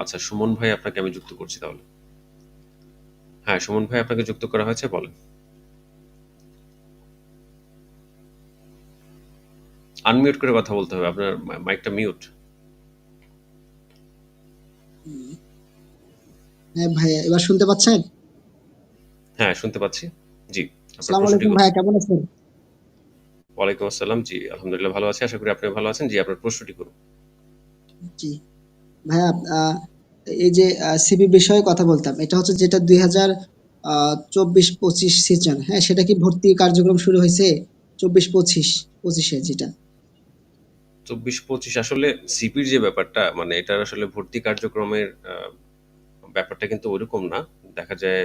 আচ্ছা সুমন ভাই আপনাকে আমি যুক্ত করছি তাহলে। হ্যাঁ সুমন ভাই আপনাকে যুক্ত করা হয়েছে বলেন। আনমিউট করে কথা বলতে হবে আপনার মাইকটা মিউট হ্যাঁ ভাইয়া এবার শুনতে পাচ্ছেন? হ্যাঁ শুনতে পাচ্ছি। জি আসসালামু আলাইকুম। ভাইয়া কেমন আছেন? ওয়ালাইকুম আসসালাম। জি আলহামদুলিল্লাহ ভালো আছি আশা করি আপনি ভালো আছেন। জি আপনার প্রশ্নটি করুন। জি। ভাইয়া আহ, এই যে সিবি বিষয়ে কথা বলতাম এটা হচ্ছে যেটা দুই হাজার চব্বিশ পঁচিশ সিজন হ্যাঁ সেটা কি ভর্তি কার্যক্রম শুরু হয়েছে চব্বিশ পঁচিশ পঁচিশে যেটা? চব্বিশ পঁচিশ আসলে সিপির যে ব্যাপারটা মানে এটার আসলে ভর্তি কার্যক্রমের আহ, ব্যাপারটা কিন্তু ওরকম না। দেখা যায়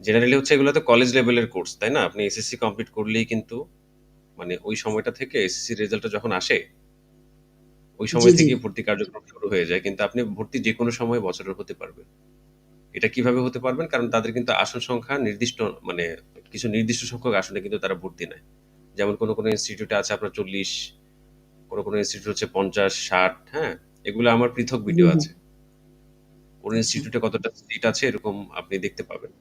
জেনারেলি হচ্ছে এগুলো তো কলেজ লেভেলের কোর্স তাই না? আপনি এসএসসি কমপ্লিট করলেই কিন্তু মানে ওই সময়টা থেকে এসএসসি রেজাল্টটা যখন আসে ওই সময়। থেকে ভর্তি কার্যক্রম শুরু হয়ে যায়। কিন্তু আপনি ভর্তি যে কোনো সময় বছরের হতে পারবেন। এটা কীভাবে হতে পারবেন? কারণ তাদের কিন্তু আসন সংখ্যা নির্দিষ্ট মানে কিছু নির্দিষ্ট সংখ্যক আসনে কিন্তু তারা ভর্তি নেয়। যেমন কোনো কোনো ইনস্টিটিউটে আছে আপনার চল্লিশ কোনো কোনো ইনস্টিটিউট হচ্ছে পঞ্চাশ ষাট হ্যাঁ? এগুলো আমার পৃথক ভিডিও। আছে। কোন ইনস্টিটিউটে কতটা সিট আছে এরকম আপনি দেখতে পাবেন।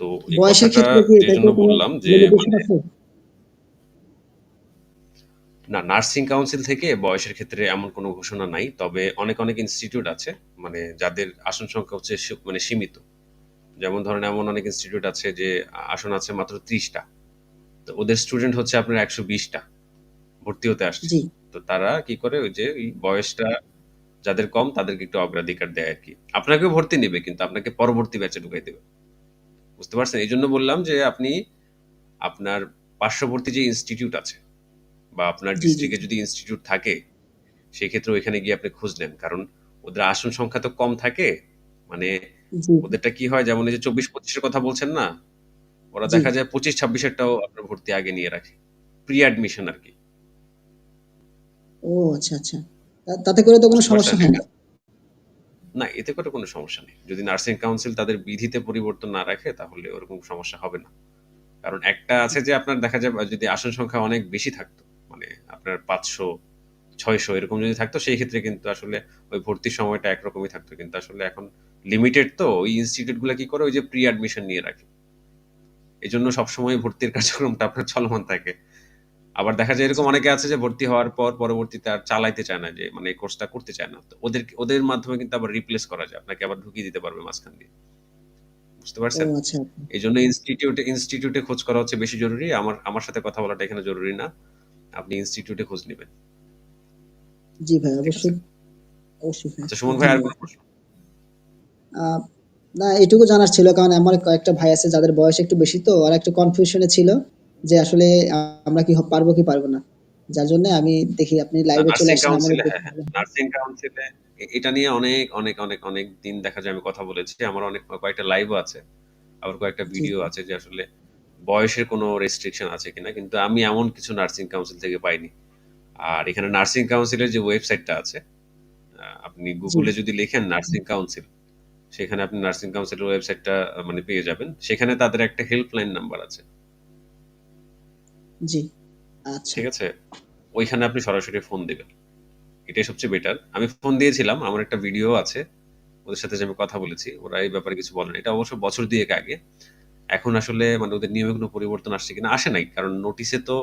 তো এই কথাটা এই জন্য বললাম যে মানে না নার্সিং কাউন্সিল থেকে বয়সের ক্ষেত্রে এমন কোনো ঘোষণা নাই তবে অনেক অনেক ইনস্টিটিউট আছে মানে যাদের আসন সংখ্যা হচ্ছে মানে সীমিত। যেমন ধরেন এমন অনেক ইনস্টিটিউট আছে যে আসন আছে মাত্র ত্রিশটা। তো ওদের স্টুডেন্ট হচ্ছে আপনার একশো বিশটা। ভর্তি হতে আসছে। তো তারা কি করে ওই যে ওই বয়সটা যাদের কম তাদেরকে একটু অগ্রাধিকার দেয় আর কি। আপনাকেও ভর্তি নেবে কিন্তু আপনাকে পরবর্তী ব্যাচে ঢুকাই দেবে বুঝতে পারছেন? এই জন্য বললাম যে আপনি আপনার পার্শ্ববর্তী যে ইনস্টিটিউট আছে বা আপনার। ডিস্ট্রিক্টে যদি ইনস্টিটিউট থাকে সেই ক্ষেত্রে ওইখানে গিয়ে আপনি খোঁজ নেন। কারণ ওদের আসন সংখ্যা তো কম থাকে। মানে ওদেরটা কি হয়? যেমন এই যে চব্বিশ পঁচিশের কথা বলছেন না? ওরা দেখা যায় পঁচিশ ছাব্বিশেরটাও আপনার ভর্তি আগে নিয়ে রাখে। প্রি অ্যাডমিশন আর কি। ও আচ্ছা আচ্ছা। তাতে করে তো কোনো সমস্যা হয় না? না এতে করে কোনো সমস্যা নেই। যদি নার্সিং কাউন্সিল তাদের বিধিতে পরিবর্তন না রাখে তাহলে ওরকম সমস্যা হবে না। কারণ একটা আছে যে আপনার দেখা যায় যদি আসন সংখ্যা অনেক বেশি থাকতো মানে আপনার পাঁচশো ছয়শো এরকম যদি থাকতো সেই ক্ষেত্রে কিন্তু আসলে ওই ভর্তির সময়টা একরকমই থাকতো। কিন্তু আসলে এখন লিমিটেড তো ওই ইনস্টিটিউটগুলো কি করে? ওই যে প্রি অ্যাডমিশন নিয়ে রাখে। এই জন্য সবসময় ভর্তির কার্যক্রমটা আপনার চলমান থাকে। আবার দেখা যায় এরকম অনেকে আছে যে ভর্তি হওয়ার পর পরবর্তীতে আর চালাইতে চায় না যে মানে এই কোর্সটা করতে চায় না। তো ওদের ওদের মাধ্যমে কিন্তু আবার রিপ্লেস করা যায়। আপনাকে আবার ঢুকিয়ে দিতে পারবে মাঝখান দিয়ে। বুঝতে পারছেন? এই জন্য ইনস্টিটিউটে ইনস্টিটিউটে খোঁজ করা হচ্ছে বেশি জরুরি। আমার আমার সাথে কথা বলাটা এখানে জরুরি না। আপনি ইনস্টিটিউটে খোঁজ নেবেন। জি ভাই অবশ্যই। অবশ্যই আচ্ছা সুমন ভাই আর কোনো প্রশ্ন? না এটুকু জানার ছিল কারণ আমার কয়েকটা ভাই আছে যাদের বয়স একটু বেশি তো আর একটু কনফিউশনে ছিল যে আসলে আমরা কি পারব কি পারব না। যার জন্য আমি দেখি আপনি লাইভে চলে আসেন নার্সিং কাউন্সিলে এটা নিয়ে অনেক অনেক অনেক অনেক দিন দেখা যায় আমি কথা বলেছি। আমার অনেক কয়েকটা লাইভও আছে আবার কয়েকটা ভিডিও আছে যে আসলে বয়সের কোনো রেস্ট্রিকশন আছে কিনা কিন্তু আমি এমন কিছু নার্সিং কাউন্সিল থেকে পাইনি। আর এখানে নার্সিং কাউন্সিলের যে ওয়েবসাইটটা আছে আপনি গুগলে যদি লেখেন নার্সিং কাউন্সিল সেখানে আপনি নার্সিং কাউন্সিলের ওয়েবসাইটটা মানে পেয়ে যাবেন। সেখানে তাদের একটা হেল্পলাইন নাম্বার আছে। জি আচ্ছা। ঠিক আছে? ওইখানে আপনি সরাসরি ফোন দিবেন। এটাই সবচেয়ে বেটার আমি ফোন দিয়েছিলাম আমার একটা ভিডিও আছে ওদের সাথে যে আমি কথা বলেছি ওরা এই ব্যাপারে কিছু বলেন। এটা অবশ্য বছর দুয়েক আগে। এখন আসলে মানে ওদের নিয়মে কোনো পরিবর্তন আসছে কিনা আসে নাই। কারণ নোটিশে তো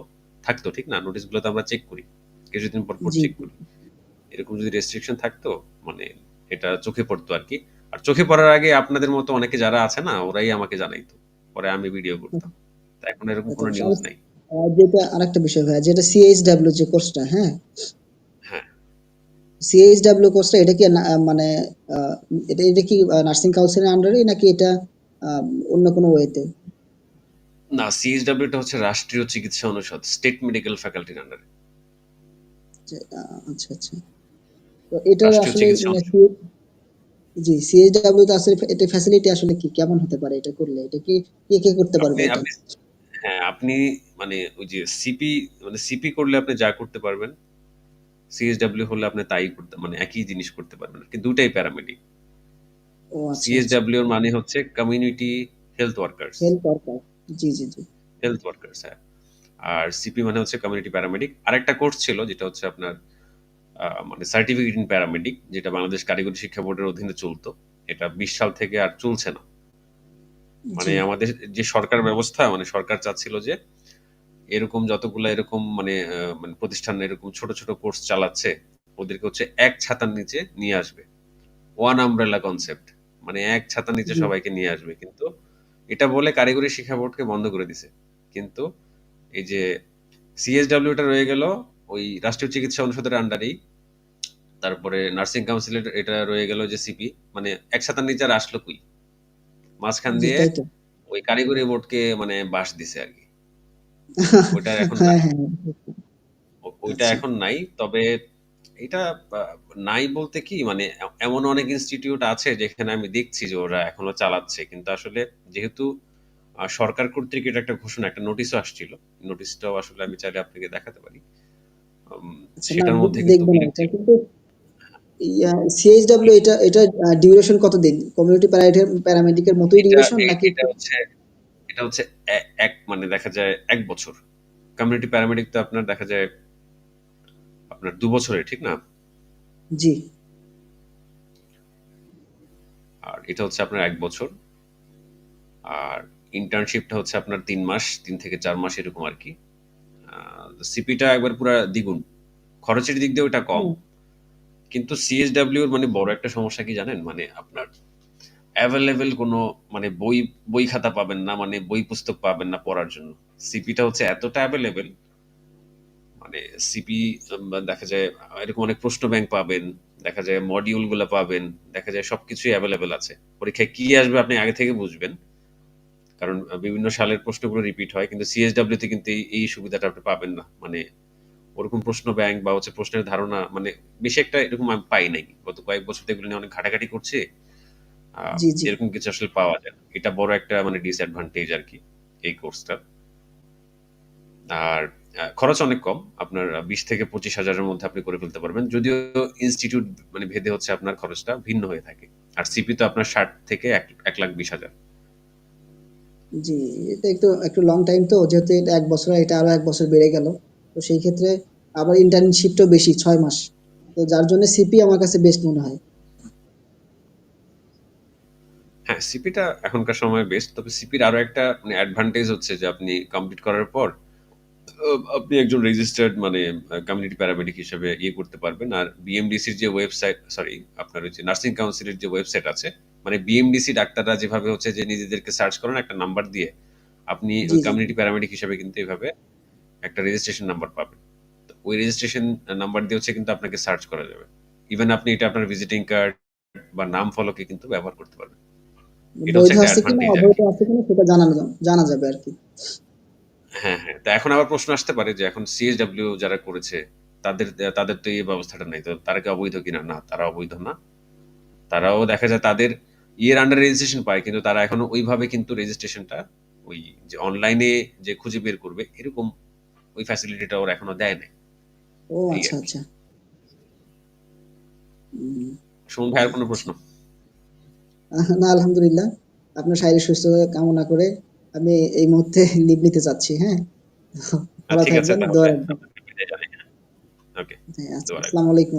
থাকতো ঠিক না? নোটিশগুলো তো আমরা চেক করি। কিছুদিন পর পর চেক করি। এরকম যদি রেস্ট্রিকশন থাকতো মানে এটা চোখে পড়তো আর কি। আর চোখে পড়ার আগে আপনাদের মতো অনেকে যারা আছে না ওরাই আমাকে জানাইতো। পরে আমি ভিডিও করতাম। তা এখন এরকম কোনো আচ্ছা, নিউজ নাই আহ, যেটা আরেকটা বিষয় ভাই যেটা সিএইচডব্লিউ যে কোর্সটা হ্যাঁ? হ্যাঁ। সিএইচডব্লিউ কোর্সটা এটা কি মানে এটা এটা কি নার্সিং কাউন্সিলের আন্ডারে নাকি এটা অন্য কোনো ওয়েতে না সিএসডব্লিউটা হচ্ছে রাষ্ট্রীয় চিকিৎসা অনুষদ স্টেট মেডিকেল ফ্যাকাল্টির আন্ডারে আচ্ছা আচ্ছা তো এটা আসলে মানে জি সিএইচডব্লিউ তে আসলে এটা ফ্যাসিলিটি আসলে কি? কেমন হতে পারে এটা করলে? এটা কি কে কে করতে পারবে হ্যাঁ আপনি মানে ওই যে সিপি মানে সিপি করলে আপনি যা করতে পারবেন সিএসডব্লিউ হলে আপনি তাই করতে মানে একই জিনিস করতে পারবেন। কি দুটাই প্যারামেডিক সিএসডব্লিউ এর মানে হচ্ছে community health workers help worker জি জি জি হেলথ ওয়ার্কার্স হ্যাঁ আর সিপি মানে হচ্ছে কমিউনিটি প্যারামেডিক আরেকটা কোর্স ছিল যেটা হচ্ছে আপনার মানে সার্টিফিকেট ইন প্যারামেডিক যেটা বাংলাদেশ কারিগরি শিক্ষা বোর্ডের অধীনে চলতো। এটা ২০ সাল থেকে আর চলছে না। মানে আমাদের যে সরকার ব্যবস্থা মানে সরকার চাচ্ছিল যে এরকম যতগুলা এরকম মানে মানে প্রতিষ্ঠান এরকম ছোট, ছোট কোর্স চালাচ্ছে ওদেরকে হচ্ছে এক ছাতার নিচে নিয়ে আসবে। One umbrella concept. মানে এক ছাতার নিচে সবাইকে নিয়ে আসবে। কিন্তু এটা বলে কারিগরি শিক্ষা বোর্ডকে বন্ধ করে দিছে। কিন্তু এই যে সিএসডব্লিউ টা রয়ে গেল ওই রাষ্ট্রীয় চিকিৎসা অনুষদের আন্ডারেই। তারপরে নার্সিং কাউন্সিলের এটা রয়ে গেল যে সিপি। মানে এক ছাতার নিচে আর আসলো কই? মাঝখান দিয়ে ওই কারিগরি বোর্ডকে মানে বাস দিছে আরকি। ওইটা এখন হ্যাঁ। হ্যাঁ। ও ওইটা আচ্ছা। এখন নাই। তবে এটা নাই বলতে কি মানে এমন অনেক ইনস্টিটিউট আছে যেখানে আমি দেখছি যে ওরা এখনও চালাচ্ছে। কিন্তু আসলে যেহেতু সরকার কর্তৃক এটা একটা ঘোষণা, একটা নোটিশও আসছিল। নোটিশটাও আসলে আমি চাইলে আপনাকে দেখাতে পারি। সেটার মধ্যে কিন্তু সিএইচডব্লিউ এটা এটা ডিউরেশন কতদিন? কমিউনিটি প্যারামেডিকের মতোই ডিউরেশন নাকি এটা হচ্ছে এটা হচ্ছে এক মানে দেখা যায় ১ বছর। কমিউনিটি প্যারামেডিক তো আপনার দেখা যায় আপনার ২ বছরের, ঠিক না? জি। আর এটা হচ্ছে আপনার ১ বছর। আর ইন্টার্নশিপটা হচ্ছে আপনার ৩ মাস, ৩ থেকে ৪ মাস এরকম আরকি। আ সিপিটা একবার পুরা দ্বিগুণ। খরচের দিক দিয়ে ওটা কম। কিন্তু সিএসডব্লিউ এর মানে বড় একটা সমস্যা কি জানেন? মানে আপনার এভেইলেবল কোনো মানে বই বই খাতা পাবেন না, মানে বই পুস্তক পাবেন না পড়ার জন্য। সিপিটা হচ্ছে এতটা এভেইলেবল মানে সিপি দেখা যায় এরকম অনেক প্রশ্ন ব্যাংক পাবেন, দেখা যায় মডিউলগুলা পাবেন, দেখা যায় সবকিছুই এভেইলেবল আছে। পরীক্ষায় কি আসবে আপনি আগে থেকে বুঝবেন। কারণ বিভিন্ন সালের প্রশ্নগুলো রিপিট হয়। কিন্তু সিএসডব্লিউ তে কিন্তু এই, সুবিধাটা আপনি পাবেন না। মানে ওরকম প্রশ্ন ব্যাংক বা হচ্ছে প্রশ্নের ধারণা মানে বেশি একটা এরকম আমি পাই নাই। গত কয়েক বছর এগুলো নিয়ে অনেক ঘাটাঘাটি করছি। এরকম কিছু আসলে পাওয়া যায় না। এটা বড় একটা মানে ডিসঅ্যাডভান্টেজ আর কি এই কোর্সটার। আর খরচ অনেক কম। আপনার বিশ থেকে ২৫ হাজারের মধ্যে আপনি করে ফেলতে পারবেন। যদিও ইনস্টিটিউট মানে ভেদে হচ্ছে আপনার খরচটা ভিন্ন হয়ে থাকে। আর সিপি তো আপনার ৬০ থেকে এক ১,২০,০০০ জি, এটা একটু, একটু লং টাইম তো যেহেতু এটা ১ বছর এটা আরও এক বছর বেড়ে গেল। তো সেই ক্ষেত্রে আবার ইন্টার্নশিপটাও বেশি ছয় মাস। তো যার জন্য সিপি আমার কাছে বেস্ট মনে হয়। হ্যাঁ, সিপিটা এখনকার সময় বেস্ট। তবে সিপির আরও একটা মানে অ্যাডভান্টেজ হচ্ছে যে আপনি কমপ্লিট করার পর আপনি একজন রেজিস্টার্ড মানে কমিউনিটি প্যারামেডিক হিসেবে ইয়ে করতে পারবেন। আর বিএমডিসির যে ওয়েবসাইট সরি আপনার যে নার্সিং কাউন্সিলের যে ওয়েবসাইট আছে, মানে বিএমডিসি ডাক্তাররা যেভাবে হচ্ছে যে নিজেদেরকে সার্চ করেন একটা নাম্বার দিয়ে, আপনি। কমিউনিটি প্যারামেডিক হিসেবে কিন্তু এইভাবে একটা রেজিস্ট্রেশন নাম্বার পাবেন। ওই রেজিস্ট্রেশন নাম্বার দিয়ে হচ্ছে কিন্তু আপনাকে সার্চ করা যাবে। ইভেন আপনি এটা আপনার ভিজিটিং কার্ড বা নাম ফলকে কিন্তু ব্যবহার করতে পারবেন। এটা হচ্ছে একটা অ্যাডভান্টেজ আছে কিনা সেটা জানানো যা জানা যাবে আরকি। হ্যাঁ, হ্যাঁ। তো এখন আবার প্রশ্ন আসতে পারে যে এখন সিএসডব্লিউ যারা করেছে তাদের তাদের তো এই ব্যবস্থাটা নাই। তো তারা কি অবৈধ কিনা? না, তারা অবৈধ না। তারাও দেখা যায় তাদের ইয়ের আন্ডারে রেজিস্ট্রেশন পায়। কিন্তু তারা এখনও ওইভাবে কিন্তু রেজিস্ট্রেশনটা ওই যে অনলাইনে যে খুঁজে বের করবে এরকম ওই ফ্যাসিলিটিটা ওরা এখনও দেয় নাই। ও এই আচ্ছা, আরকি। আচ্ছা। হুম। সুমন ভাই আর কোনো প্রশ্ন? আহ না আলহামদুলিল্লাহ। আপনার শারীরিক সুস্থতা কামনা করে আমি এই মুহূর্তে লিভ নিতে চাচ্ছি হ্যাঁ? আচ্ছা, ঠিক আছে হ্যাঁ। ওকে হ্যাঁ, আচ্ছা, আসসালামু আলাইকুম।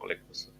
ওয়ালাইকুম আসসালাম।